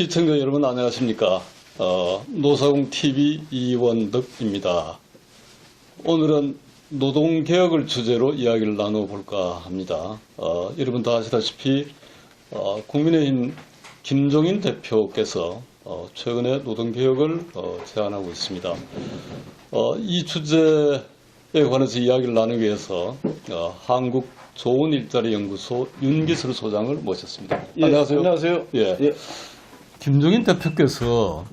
시청자 여러분 안녕하십니까? 어, 노사공 TV 이원덕입니다. 오늘은 노동 개혁을 주제로 이야기를 나눠볼까 합니다. 어, 여러분 다 아시다시피 어, 국민의힘 김종인 대표께서 어, 최근에 노동 개혁을 어, 제안하고 있습니다. 어, 이 주제에 관해서 이야기를 나누기 위해서 어, 한국 좋은 일자리 연구소 윤기술 소장을 모셨습니다. 예, 안녕하세요. 안녕하세요. 예. 예. 김종인 대표께서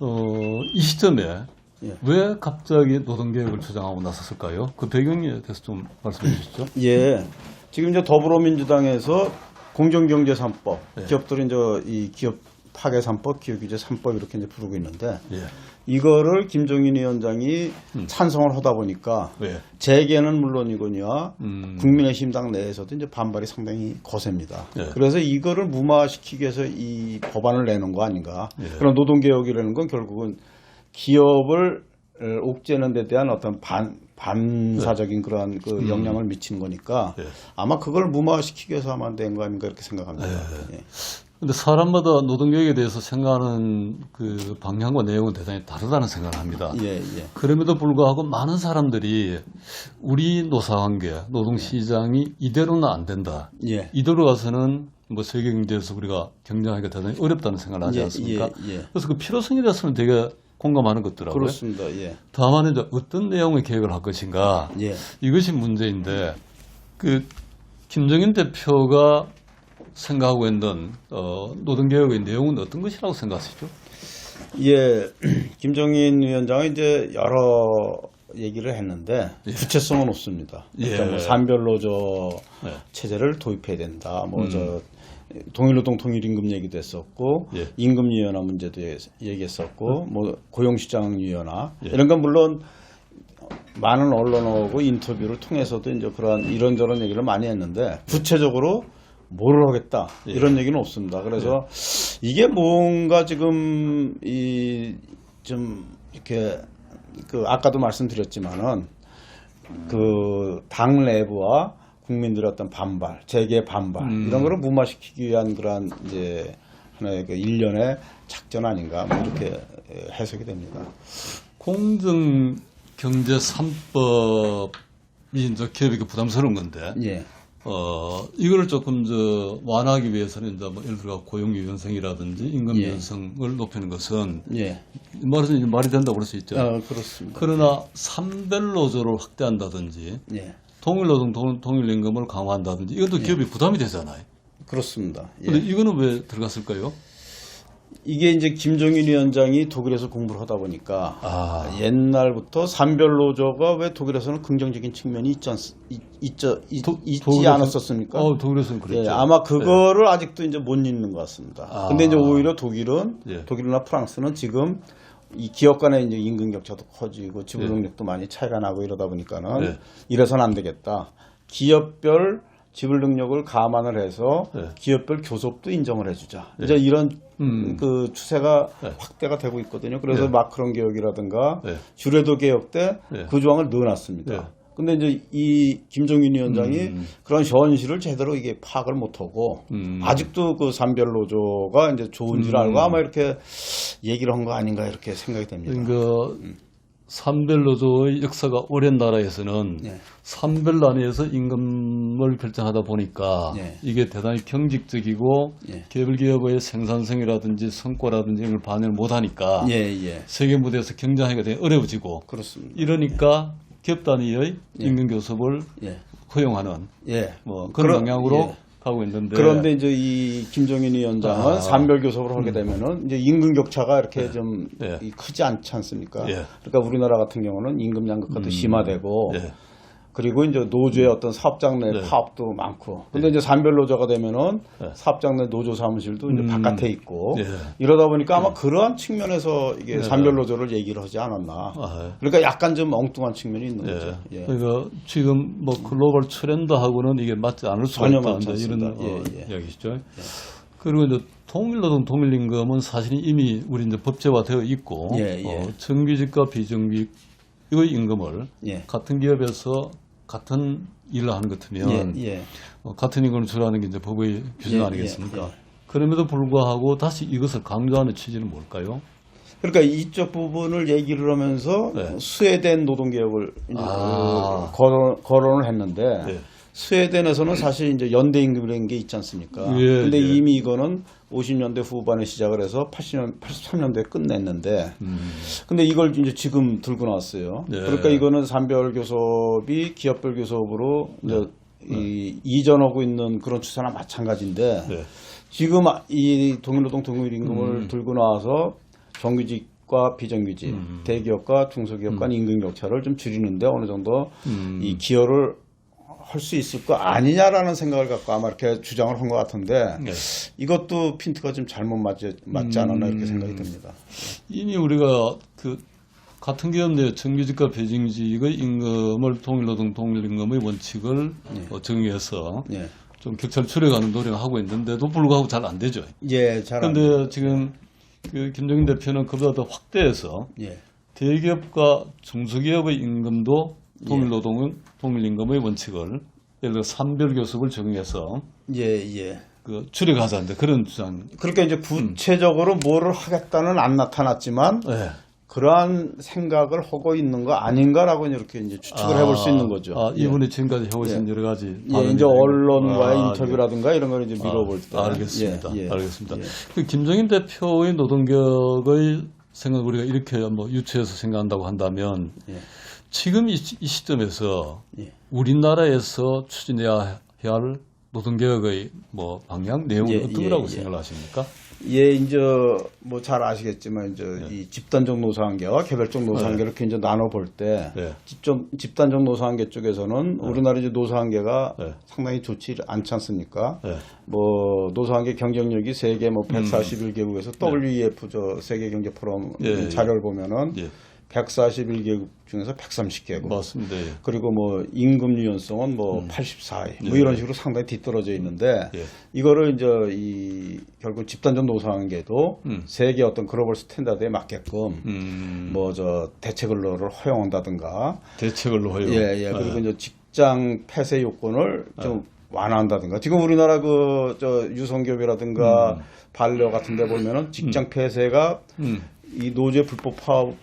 어, 이 시점에 예. 왜 갑자기 노동개혁을 주장하고 나섰을까요? 그 배경에 대해서 좀 말씀해 주시죠. 예. 지금 이제 더불어민주당에서 공정경제 3법, 예. 기업들은 이제 이 기업 파괴 3법, 기업규제 3법 이렇게 이제 부르고 있는데 예. 이거를 김종인 위원장이 음. 찬성을 하다 보니까 왜? 재계는 물론이거니와 음. 국민의힘 당 내에서도 이제 반발이 상당히 거셉니다. 예. 그래서 이거를 무마시키기 위해서 이 법안을 내는 거 아닌가. 예. 그럼 노동개혁이라는 건 결국은 기업을 어, 옥죄는 데 대한 어떤 반, 반사적인 그러한 그 영향을 미치는 거니까 예. 아마 그걸 무마시키기 위해서 아마 낸거 아닌가 이렇게 생각합니다. 예. 근데 사람마다 노동개혁에 대해서 생각하는 그 방향과 내용은 대단히 다르다는 생각을 합니다. 예, 예. 그럼에도 불구하고 많은 사람들이 우리 노사관계, 노동시장이 이대로는 안 된다. 예. 이대로 가서는 뭐 세계 경제에서 우리가 경쟁하기가 대단히 어렵다는 생각을 하지 예, 않습니까? 예, 예. 그래서 그 필요성에 대해서는 되게 공감하는 것더라고요. 그렇습니다. 예. 다만 이제 어떤 내용의 계획을 할 것인가 예. 이것이 문제인데 그 김정인 대표가 생각하고 있는 어, 노동개혁의 내용은 어떤 것이라고 생각하시죠? 예, 김정인 위원장은 이제 여러 얘기를 했는데 구체성은 없습니다. 그러니까 예. 뭐 산별노조 네. 체제를 도입해야 된다. 뭐저 동일노동 통일임금 얘기도 했었고 예. 임금 유연화 문제도 예- 얘기했었고 뭐 고용시장 유연화 예. 이런 건 물론 많은 언론하고 인터뷰를 통해서도 이제 그런 이런저런 얘기를 많이 했는데 구체적으로 뭐를 하겠다 예. 이런 얘기는 없습니다. 그래서 이게 뭔가 지금 이 좀 이렇게 그 아까도 말씀드렸지만은 그 당 내부와 국민들의 어떤 반발, 재계 반발 이런 거를 무마시키기 위한 그러한 이제 하나의 그 일련의 작전 아닌가 뭐 이렇게 해석이 됩니다. 공정 경제 3법이 이제 기업에게 부담스러운 건데 예. 어 이거를 조금 저 완화하기 위해서는 이제 뭐 예를 들어 고용 유연성이라든지 임금 예. 유연성을 높이는 것은 예. 말해서 이제 말이 된다고 그럴 수 있죠. 어, 그렇습니다. 그러나 산별 노조를 확대한다든지 예. 통일 노동 동- 통일 임금을 강화한다든지 이것도 기업이 부담이 되잖아요. 그렇습니다. 예. 근데 이거는 왜 들어갔을까요? 이게 이제 김정일 위원장이 독일에서 공부를 하다 보니까 아. 옛날부터 산별노조가 왜 독일에서는 긍정적인 측면이 있지, 않, 있, 독일에서- 않았었습니까? 어, 독일에서는 그랬죠. 예, 아마 그거를 아직도 이제 못 잊는 것 같습니다. 아. 근데 이제 오히려 독일은 예. 독일이나 프랑스는 지금 이 기업 간의 이제 임금 격차도 커지고 지불 능력도 많이 차이가 나고 이러다 보니까는 예. 이래서는 안 되겠다. 기업별 지불 능력을 감안을 해서 예. 기업별 교섭도 인정을 해주자. 이제 이런 음. 그 추세가 예. 확대가 되고 있거든요. 그래서 예. 마크롱 개혁이라든가 예. 주례도 개혁 때 예. 그 조항을 넣어놨습니다. 예. 근데 이제 이 김종인 위원장이 음. 그런 현실을 제대로 이게 파악을 못하고 음. 아직도 그 산별 노조가 이제 좋은지를 알고 아마 이렇게 얘기를 한 거 아닌가 이렇게 생각이 됩니다. 그 러니까 산별 노조의 역사가 오랜 나라에서는 예. 산별 단위에서 임금을 결정하다 보니까 예. 이게 대단히 경직적이고 예. 개별 기업의 생산성이라든지 성과라든지 이걸 반영을 못하니까 예, 예. 세계 무대에서 경쟁하기가 되게 어려워지고 그렇습니다. 이러니까 기업 단위의 임금 교섭을 예. 허용하는 예. 뭐 그런 그런- 방향으로 예. 가고 있는데 그런데 이제 이 김종인 위원장은 아. 음. 산별 교섭을 하게 되면은 이제 임금 격차가 이렇게 좀 예. 이 크지 않지 않습니까? 예. 그러니까 우리나라 같은 경우는 임금 양극화도 심화되고 예. 그리고 이제 노조의 어떤 사업장 내 네. 파업도 많고. 근데 이제 산별 노조가 되면은 네. 사업장 내 노조 사무실도 이제 음. 바깥에 있고 예. 이러다 보니까 아마 그러한 측면에서 이게 네. 산별 노조를 얘기를 하지 않았나. 아, 그러니까 약간 좀 엉뚱한 측면이 있는 예. 거죠. 예. 그러니까 지금 뭐 글로벌 트렌드하고는 이게 맞지 않을 수가 전혀 있다. 맞지 이제 이런 않습니다. 어, 예, 예. 이야기시죠. 그리고 이제 통일노동 통일임금은 사실 이미 우리 이제 법제화되어 있고 예, 예. 어, 정규직과 비정규직 의 임금을 예. 같은 기업에서 같은 일을 하는 것 같으면 예, 예. 어, 같은 임금을 주라는 게 이제 법의 규정 예, 아니겠습니까? 예, 예. 그럼에도 불구하고 다시 이것을 강조하는 취지는 뭘까요? 그러니까 이쪽 부분을 얘기를 하면서 네. 스웨덴 노동개혁을 아. 그 거론, 거론을 했는데 네. 스웨덴에서는 사실 이제 연대 임금이라는 게 있지 않습니까? 예, 근데 예. 이미 이거는 50년대 후반에 시작을 해서 80년, 83년도에 끝냈는데 근데 이걸 이제 지금 들고 나왔어요. 네. 그러니까 이거는 산별 교섭이 기업별 교섭으로 이제 이, 이전하고 있는 그런 추세나 마찬가지인데 네. 지금 이 동일노동 동일 임금을 들고 나와서 정규직 과 비정규직, 대기업과 중소기업 간 임금 격차를 좀 줄이는데 어느 정도 이 기여를 할 수 있을 거 아니냐라는 생각을 갖고 아마 이렇게 주장을 한 것 같은데 네. 이것도 핀트가 좀 잘못 맞지, 맞지 않았나 이렇게 생각이 듭니다. 이미 우리가 그 같은 기업 내 정규직과 비정규직의 임금을 동일노동 동일임금의 원칙을 어, 정의해서 예, 좀 격차를 줄여가는 노력을 하고 있는데도 불구하고 잘 안 되죠. 예, 잘. 안- 그런데 지금 그 김정인 대표는 그보다 더 확대해서 예, 대기업과 중소기업의 임금도 동일노동은 동일임금의 원칙을 예를 들어 산별교섭을 적용해서 예, 예. 그 줄여가자는데 그런 주장. 그러니까 이제 구체적으로 뭐를 하겠다는 안 나타났지만 네. 그러한 생각을 하고 있는 거 아닌가라고 이렇게 이제 추측을 해볼 수 있는 거죠. 아, 예. 이분이 지금까지 해오신 여러 가지. 예, 발언이 이제 언론과의 아, 인터뷰라든가 이런 걸 이제 예. 밀어볼 때. 아, 알겠습니다. 예, 예. 알겠습니다. 예. 그 김정인 대표의 노동격의 생각 우리가 이렇게 뭐 유추해서 생각한다고 한다면 예. 지금 이, 시- 이 시점에서 예. 우리나라에서 추진해야 할 노동개혁의 뭐 방향 내용은 예, 어떤 예, 거라고 예. 생각을 하십니까? 예, 이제 뭐 잘 아시겠지만 이제 예. 이 집단적 노사관계와 개별적 노사관계를 이렇게 이제 나눠 볼때 네. 집단 집단적 노사관계 쪽에서는 우리나라 이제 노사관계가 네. 상당히 좋지 않지 않습니까? 네. 뭐 노사관계 경쟁력이 세계 뭐 141개국에서 WEF 저 세계 경제 포럼 음. 예, 예. 자료를 보면은 예. 141개국 중에서 130개국. 맞습니다. 예. 그리고 뭐 임금 유연성은 뭐 84위 뭐 예. 이런 식으로 상당히 뒤떨어져 있는데 예. 이거를 이제 이 결국 집단적 노사관계도 음. 세계 어떤 글로벌 스탠다드에 맞게끔 음, 뭐저 대체 근로를 허용한다든가 대책을 허용. 예, 예. 그리고 이제 직장 폐쇄 요건을 좀 완화한다든가. 지금 우리나라 그 저 유성기업이라든가 반려 같은 데 보면은 직장 폐쇄가 음, 이 노조 불법 파업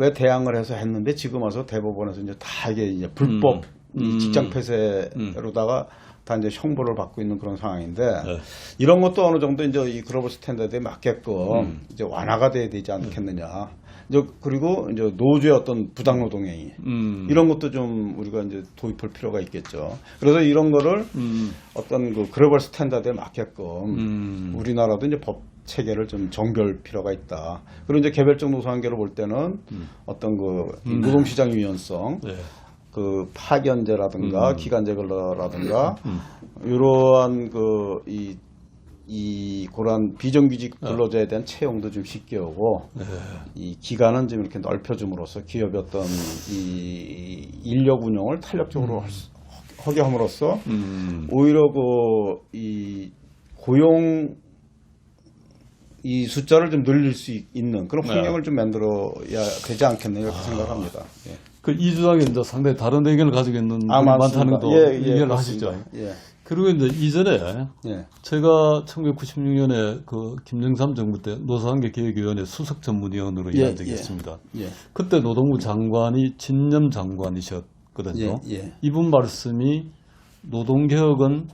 에 대항을 해서 했는데 지금 와서 대법원에서 이제 다 이게 이제 불법 이 직장 폐쇄로다가 다 이제 형벌을 받고 있는 그런 상황인데 네. 이런 것도 어느 정도 이제 이 글로벌 스탠다드에 맞게끔 이제 완화가 돼야 되지 않겠느냐. 이제 그리고 이제 노조의 어떤 부당 노동행위 음, 이런 것도 좀 우리가 이제 도입할 필요가 있겠죠. 그래서 이런 거를 음, 어떤 그 글로벌 스탠다드에 맞게끔 음, 우리나라도 이제 법 체계를 좀 정비할 필요가 있다. 그리고 이제 개별적 노사관계를 볼 때는 어떤 그 노동시장 유연성, 네. 그 파견제라든가 기간제 근로라든가 이러한 그 이 이 그러한 비정규직 근로자에 대한 채용도 좀 쉽게 오고 이 기간은 좀 이렇게 넓혀줌으로써 기업의 어떤 이 인력 운영을 탄력적으로 할 수- 하게 함으로써 음, 오히려 그 이 고용 이 숫자를 좀 늘릴 수 있- 있는 그런 네. 환경을 좀 만들어야 되지 않겠나 이렇게 생각을 합니다. 예. 그 이주장에 이제 상당히 다른 의견을 가지고 있는 분이 아, 많다는 맞습니다. 것도 예, 예, 이해를 그렇습니다. 하시죠. 예. 그리고 이제 이전에 예. 제가 1996년에 그 김정삼 정부 때 노사관계 계획위원회 수석 전문위원으로 예, 일한 적이 예. 있습니다. 예. 그때 노동부 장관이 진념 장관이셨거든요. 예, 예. 이분 말씀이 노동개혁은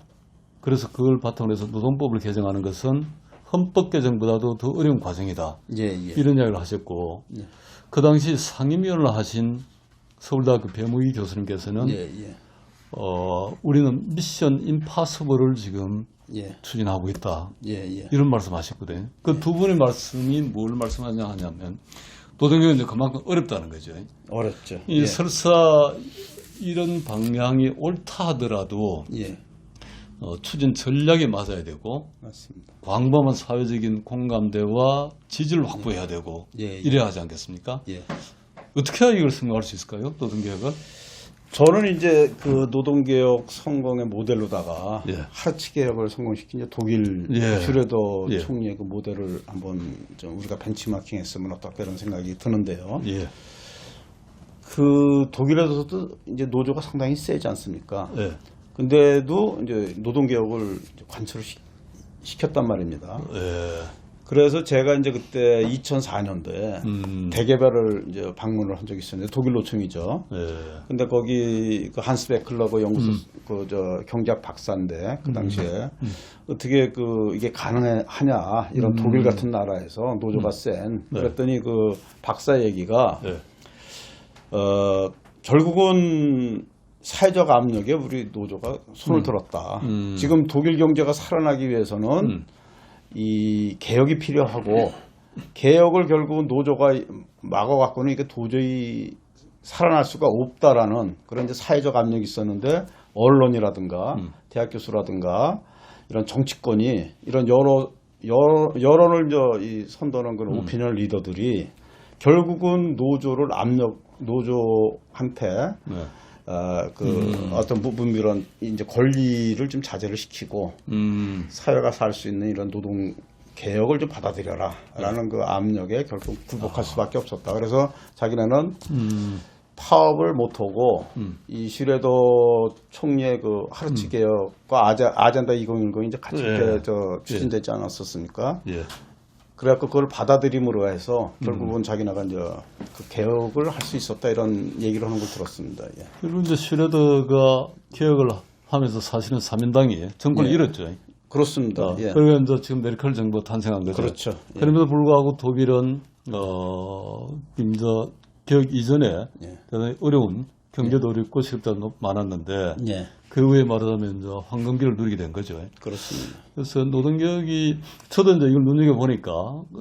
그래서 그걸 바탕으로 해서 노동법을 개정하는 것은 헌법 개정보다도 더 어려운 과정이다. 예, 예. 이런 이야기를 하셨고 예. 그 당시 상임위원을 하신 서울대학교 배무희 교수님께서는 예, 예. 어, 우리는 미션 임파서블을 지금 예. 추진하고 있다. 예, 예. 이런 말씀하셨거든요. 그두 분의 말씀이 뭘 말씀하냐 하냐면 이제 그만큼 어렵다는 거죠. 어렵죠. 이 예. 설사 이런 방향이 옳다 하더라도 예. 어, 추진 전략이 맞아야 되고 맞습니다. 광범한 사회적인 공감대와 지지를 확보해야 되고 예, 예. 이래야 하지 않겠습니까? 예. 어떻게 해야 이걸 성공할 수 있을까요? 노동개혁은? 저는 이제 그 노동개혁 성공의 모델로다가 예. 하르츠 개혁을 성공시킨 이제 독일 예. 슈레더 예. 총리의 그 모델을 한번 좀 우리가 벤치마킹했으면 어떨까 이런 생각이 드는데요. 예. 그 독일에서도 이제 노조가 상당히 세지 않습니까? 예. 근데도 이제 노동개혁을 관철을 시, 시켰단 말입니다. 예. 그래서 제가 이제 그때 2004년도에 음. 대개별을 이제 방문을 한 적이 있었는데 독일 노총이죠. 예. 근데 거기 그 한스 베클러그 연구소 음. 그저 경제학 박사인데 그 당시에 어떻게 그 이게 가능하냐 이런 음. 독일 같은 나라에서 노조가 센 네. 그랬더니 그 박사 얘기가 예. 어 결국은 사회적 압력에 우리 노조가 손을 들었다. 음. 지금 독일 경제가 살아나기 위해서는 음. 이 개혁이 필요하고 개혁을 결국은 노조가 막아갖고는 이게 도저히 살아날 수가 없다라는 그런 이제 사회적 압력이 있었는데 언론이라든가 음. 대학 교수라든가 이런 정치권이 이런 여러 여러 여론을 저이 선도하는 그런 음. 오피니언 리더들이 결국은 노조를 압력 노조한테 네. 어, 그 음. 어떤 부분 이런 이제 권리를 좀 자제를 시키고 음. 사회가 살 수 있는 이런 노동 개혁을 좀 받아들여라라는 그 압력에 결국 굴복할 수밖에 없었다. 그래서 자기네는 음. 파업을 못하고 음. 이 슈레더 총리의 그 하르치 개혁과 아자, 아젠다 2010이 이제 같이 예. 저 추진되지 않았었습니까? 예. 그래갖고 그걸 받아들임으로 해서 결국은 음. 자기네가 이제 그 개혁을 할 수 있었다 이런 얘기를 하는 걸 들었습니다. 예. 그리고 이제 슈레더가 개혁을 하면서 사실은 사민당이 정권을 예. 잃었죠. 그렇습니다. 어, 예. 그리고 이제 지금 메르켈 정부가 탄생한 거죠. 그렇죠. 예. 그럼에도 불구하고 독일은 어, 이제 개혁 이전에 예. 대단히 어려운 경제도 어렵고 실업자도 많았는데 예. 그 후에 말하자면 이제 황금기를 누리게 된 거죠. 그렇습니다. 그래서 노동개혁이 저도 이제 이걸 눈여겨 보니까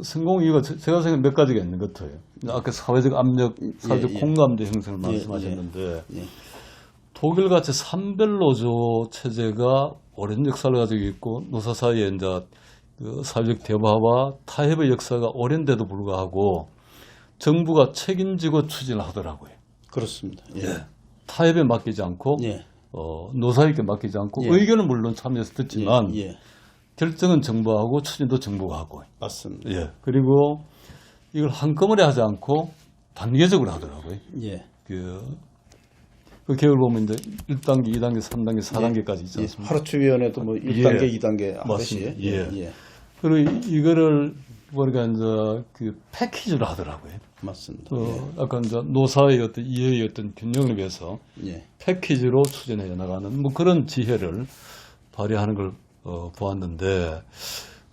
성공 이유가 제- 제가 생각에 몇 가지가 있는 것 같아요. 아까 사회적 압력, 사회적 예, 예. 공감대 형성을 예, 말씀하셨는데 예. 독일 같이 산별 노조 체제가 오랜 역사를 가지고 있고 노사 사이에 이제 그 사회적 대화와 타협의 역사가 오랜데도 불구하고 정부가 책임지고 추진을 하더라고요. 그렇습니다. 예. 타협에 맡기지 않고 예. 어, 노사에게 맡기지 않고 예. 의견은 물론 참여해서 듣지만 예. 예. 결정은 정부하고 추진도 정부가 하고 맞습니다. 예. 그리고 이걸 한꺼번에 하지 않고 단계적으로 하더라고요. 예. 그, 그 계획을 보면 이제 1단계, 2단계, 3단계, 4단계까지 있지 예. 않습니까? 하루추 위원회도 뭐 1단계, 2단계 하듯이. 맞습니다. 예. 예. 그리고 이- 이거를 보니까 이제 그 패키지로 하더라고요. 맞습니다. 어, 약간 이제 노사의 어떤 이해의 어떤 균형을 위해서 예. 패키지로 추진해 나가는 뭐 그런 지혜를 발휘하는 걸 어, 보았는데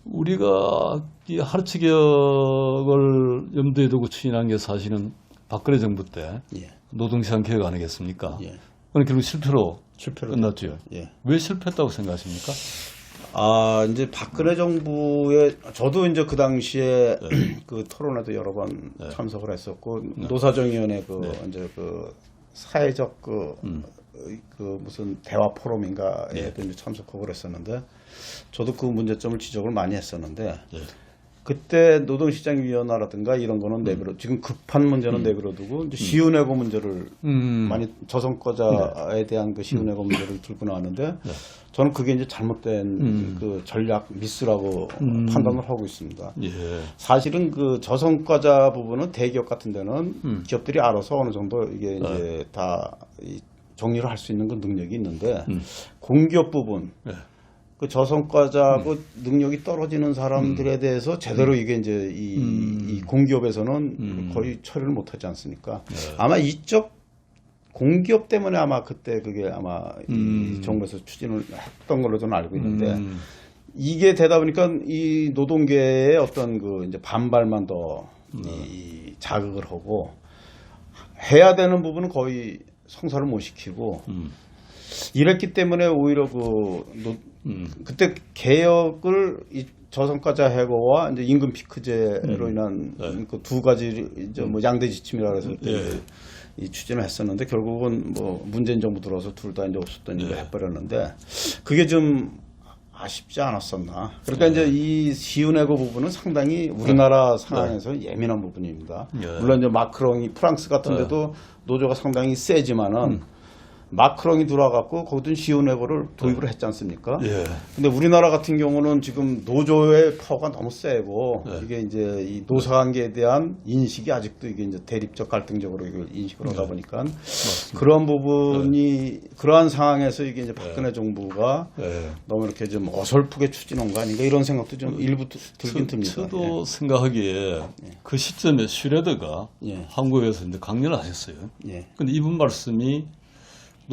우리가 이 하르치 개혁을 염두에 두고 추진한 게 사실은 박근혜 정부 때 예. 노동시장 개혁 아니겠습니까? 예. 그건 결국 실패로 실패로. 끝났죠. 예. 왜 실패했다고 생각하십니까? 아, 이제 박근혜 정부의 저도 이제 그 당시에 그 토론회도 여러 번 참석을 했었고 노사정위원회 그 이제 그 사회적 그, 그 무슨 대화 포럼인가에도 이제 참석하고 그랬었는데 저도 그 문제점을 지적을 많이 했었는데 예. 그때 노동시장위원회라든가 이런 거는 내버려 지금 급한 문제는 내버려 두고 이제 시운해고 문제를 음. 많이 저성과자에 대한 그 시운해고 문제를 들고 나왔는데 저는 그게 이제 잘못된 그 전략 미스라고 판단을 하고 있습니다. 예. 사실은 그 저성과자 부분은 대기업 같은 데는 기업들이 알아서 어느 정도 이게 이제 다이 정리를 할 수 있는 그 능력이 있는데 공기업 부분 예. 그 저성과자고 능력이 떨어지는 사람들에 대해서 제대로 이게 이제 이, 이 공기업에서는 거의 처리를 못 하지 않습니까? 아마 이쪽 공기업 때문에 아마 그때 그게 아마 이 정부에서 추진을 했던 걸로 저는 알고 있는데 음. 이게 되다 보니까 이 노동계의 어떤 그 이제 반발만 더 이 자극을 하고 해야 되는 부분은 거의 성사를 못 시키고 음. 이랬기 때문에 오히려 그 노, 음. 그때 개혁을 이 저성과자 해고와 이제 임금 피크제로 인한 그두 가지 이제 뭐 양대 지침이라 그래서 그때 예. 이 추진을 했었는데 결국은 뭐 문재인 정부 들어서 둘 다 이제 없었던 일을 해버렸는데 그게 좀 아쉽지 않았었나. 그러니까 이제 이 시운해고 부분은 상당히 우리나라 상황에서 예민한 부분입니다. 예. 물론 이제 마크롱이 프랑스 같은 데도 노조가 상당히 세지만은 마크롱이 들어와갖고 거기든 시온웨버를 도입을 했지 않습니까? 예. 근데 우리나라 같은 경우는 지금 노조의 파워가 너무 세고 네. 이게 이제 이 노사관계에 대한 인식이 아직도 이게 이제 대립적 갈등적으로 이걸 인식을 네. 하다 보니까 그런 부분이 그러한 상황에서 이게 이제 박근혜 정부가 예. 너무 이렇게 좀 어설프게 추진한 거 아닌가 이런 생각도 좀 일부 드- 들긴 저, 듭니다. 저도 생각하기에 그 시점에 슈레더가 예. 한국에서 이제 강연을 하셨어요. 예. 예. 근데 이분 말씀이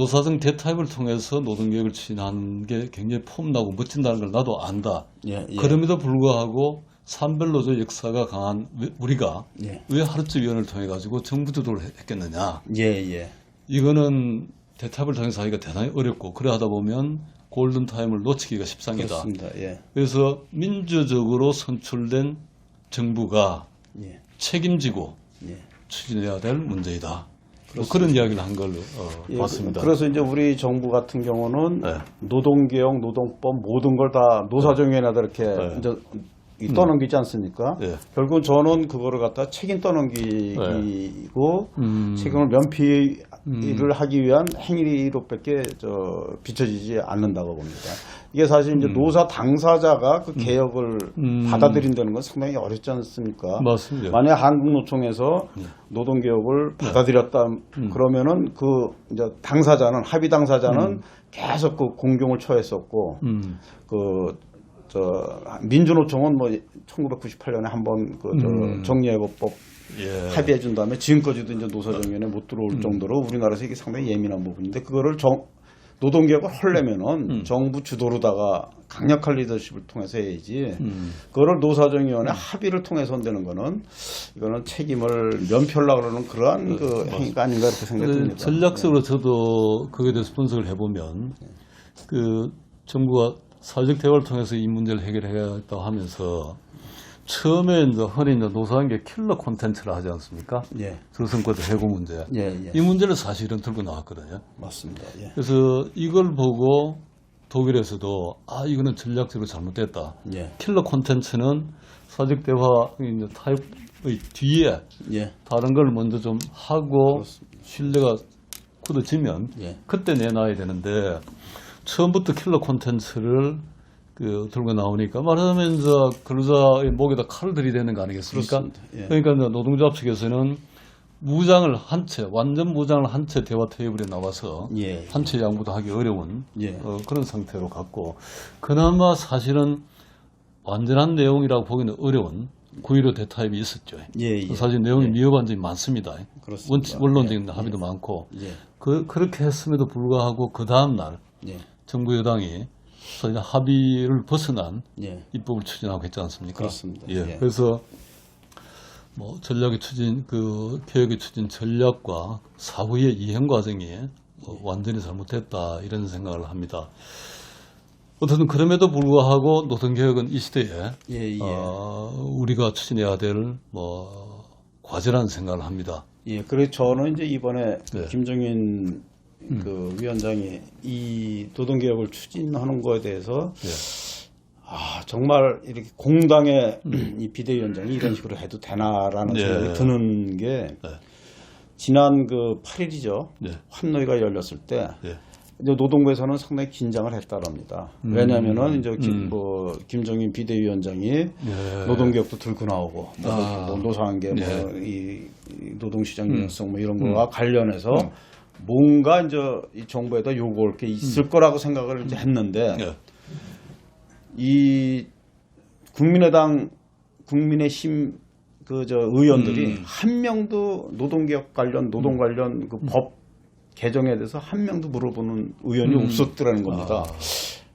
노사정 대타입을 통해서 노동개혁을 추진하는 게 굉장히 폼나고 멋진다는 걸 나도 안다. 예, 예. 그럼에도 불구하고 산별노조 역사가 강한 왜- 우리가 예. 왜 하루주위원을 통해 가지고 정부 주도를 했- 했겠느냐. 예, 예. 이거는 대타입을 통해서 하기가 대단히 어렵고 그래 하다 보면 골든 타임을 놓치기가 십상이다. 그렇습니다. 예. 그래서 민주적으로 선출된 정부가 예. 책임지고 예. 추진해야 될 문제이다. 뭐 그런 이야기를 한 걸로 어, 예, 봤습니다. 그래서 이제 우리 정부 같은 경우는 네. 노동개혁, 노동법 모든 걸 다 노사정위에다 이렇게 네. 이제 이 떠넘기지 않습니까? 네. 결국은 저는 그거를 갖다 책임 떠넘기고 음. 책임을 면피를 하기 위한 행위로밖에 저 비춰지지 않는다고 봅니다. 이게 사실 이제 노사 당사자가 그 개혁을 음. 받아들인다는 건 상당히 어렵지 않습니까? 맞습니다. 만약 한국노총에서 노동개혁을 받아들였다 그러면은 그 이제 당사자는 합의 당사자는 계속 그 공경을 처했었고 음. 그 저 민주노총은 뭐 1998년에 한번 그저 음. 정리해고법 예. 합의해 준 다음에 지금까지도 이제 노사정위원회 못 들어올 정도로 우리나라에서 이게 상당히 예민한 부분인데 그거를 정 노동개혁을 하려면은 정부 주도로다가 강력한 리더십을 통해서 해야지 음. 그거를 노사정위원회 합의를 통해서 한다는 거는 이거는 책임을 면피하려고 그러는 그러한 그 행위가 아닌가 이렇게 듭니다. 전략적으로 저도 거기에 대해서 분석을 해보면 그 정부가 사회적 대화를 통해서 이 문제를 해결해야겠다고 하면서 처음에 이제 흔히 이제 노사관계 킬러 콘텐츠를 하지 않습니까? 예, 저성과도 해고 문제. 예, 예. 이 문제를 사실은 들고 나왔거든요. 맞습니다. 예. 그래서 이걸 보고 독일에서도 아 이거는 전략적으로 잘못됐다. 예. 킬러 콘텐츠는 사회적 대화 이제 타입의 뒤에 예. 다른 걸 먼저 좀 하고 신뢰가 굳어지면 예. 그때 내놔야 되는데 처음부터 킬러 콘텐츠를 그 들고 나오니까 말하자면 이제 근로자의 목에다 칼을 들이대는 거 아니겠습니까? 예. 그러니까 노동조합 측에서는 무장을 한 채, 완전 무장을 한 채 대화 테이블에 나와서 예. 한채 양보도 하기 어려운 예. 어, 그런 상태로 갔고 그나마 사실은 완전한 내용이라고 보기는 어려운 9.15 대타입이 있었죠. 예, 예. 사실 내용이 예. 미흡한 점이 많습니다. 그렇습니다. 원론적인 합의도 많고 예. 그, 그렇게 했음에도 불구하고 그 다음날 예. 정부 여당이 사실 합의를 벗어난 예. 입법을 추진하고 있지 않습니까? 그렇습니다. 예. 예. 그래서 뭐 전략의 추진, 그 개혁의 추진 전략과 사후의 이행 과정이 뭐 완전히 잘못됐다 이런 생각을 합니다. 어쨌든 그럼에도 불구하고 노동개혁은 이 시대에 예, 예. 어, 우리가 추진해야 될 뭐 과제라는 생각을 합니다. 예, 그래서 저는 이제 이번에 네. 김정인 그 위원장이 이 노동개혁을 추진하는 거에 대해서 예. 아, 정말 이렇게 공당의 이 비대위원장이 이런 식으로 해도 되나라는 네. 생각이 드는 게 네. 지난 그 8일이죠. 네. 환노위가 열렸을 때 예. 이제 노동부에서는 상당히 긴장을 했다랍니다. 음. 왜냐하면은 이제 김, 뭐 김정인 비대위원장이 예. 노동개혁도 들고 나오고 뭐 아. 뭐 노사관계 네. 음. 뭐이 노동시장 유연성 뭐 이런 거와 관련해서 뭔가 이제 이 정부에다 요구할 게 있을 거라고 생각을 이제 했는데 음. 예. 이 국민의당 국민의힘 그 저 의원들이 음. 한 명도 노동개혁 관련 노동 관련 그 법 개정에 대해서 한 명도 물어보는 의원이 음. 없었더라는 겁니다. 아.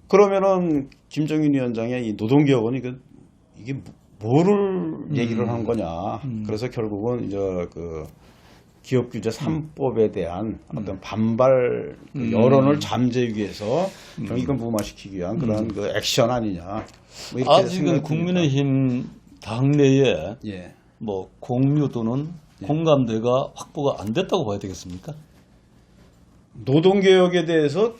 그러면은 김정인 위원장의 이 노동개혁은 이게 이게 뭐를 얘기를 하는 거냐. 그래서 결국은 이제 그 기업 규제 3법에 대한 어떤 반발 그 여론을 잠재우기 위해서 좀 이건 무마시키기 위한 그런 그 액션 아니냐. 뭐 이렇게 아직은 생각이 듭니다. 국민의힘 당내에 예. 뭐 공유 또는 공감대가 확보가 안 됐다고 봐야 되겠습니까? 노동개혁에 대해서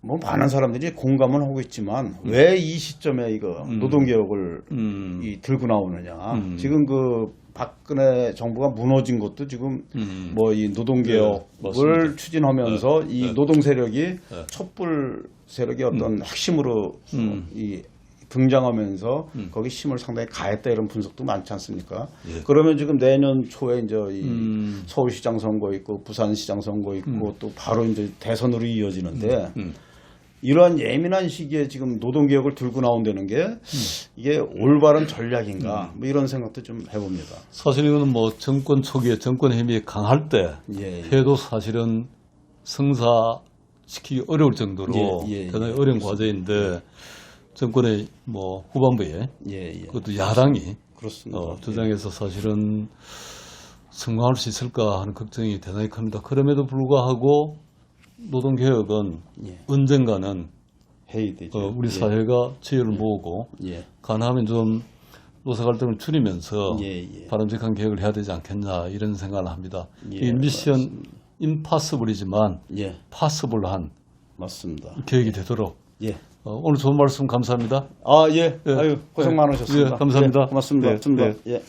뭐 많은 사람들이 공감은 하고 있지만 왜 이 시점에 이거 노동개혁을 음. 이 들고 나오느냐. 음. 지금 그 박근혜 정부가 무너진 것도 지금 음. 뭐이 노동개혁을 네. 추진하면서 이 네. 노동 세력이 촛불 세력의 어떤 핵심으로 음. 이 등장하면서 거기 힘을 상당히 가했다 이런 분석도 많지 않습니까? 예. 그러면 지금 내년 초에 이제 이 음. 서울시장 선거 있고 부산시장 선거 있고 또 바로 이제 대선으로 이어지는데 음. 이러한 예민한 시기에 지금 노동개혁을 들고 나온다는 게 음. 이게 올바른 전략인가 뭐 이런 생각도 좀 해봅니다. 사실 이거는 뭐 정권 초기에 정권 힘이 강할 때 예, 예. 해도 사실은 성사시키기 어려울 정도로 예, 예, 대단히 예, 어려운 과제인데 정권의 뭐 후반부에 예, 예. 그것도 야당이 그렇습니다. 어, 주장해서 사실은 성공할 수 있을까 하는 걱정이 대단히 큽니다. 그럼에도 불구하고 노동개혁은 예. 언젠가는 회의되죠. 어, 우리 예. 사회가 지혜를 모으고 예. 가능하면 좀 노사 갈등을 줄이면서 예, 예. 바람직한 계획을 해야 되지 않겠나 이런 생각을 합니다. 예, 이 미션 임파서블이지만 예, 파서블한 맞습니다. 계획이 되도록 예. 어, 오늘 좋은 말씀 감사합니다. 아, 예. 예. 아유, 고생 예. 많으셨습니다. 예, 감사합니다. 예, 고맙습니다. 네, 고맙습니다. 네. 예.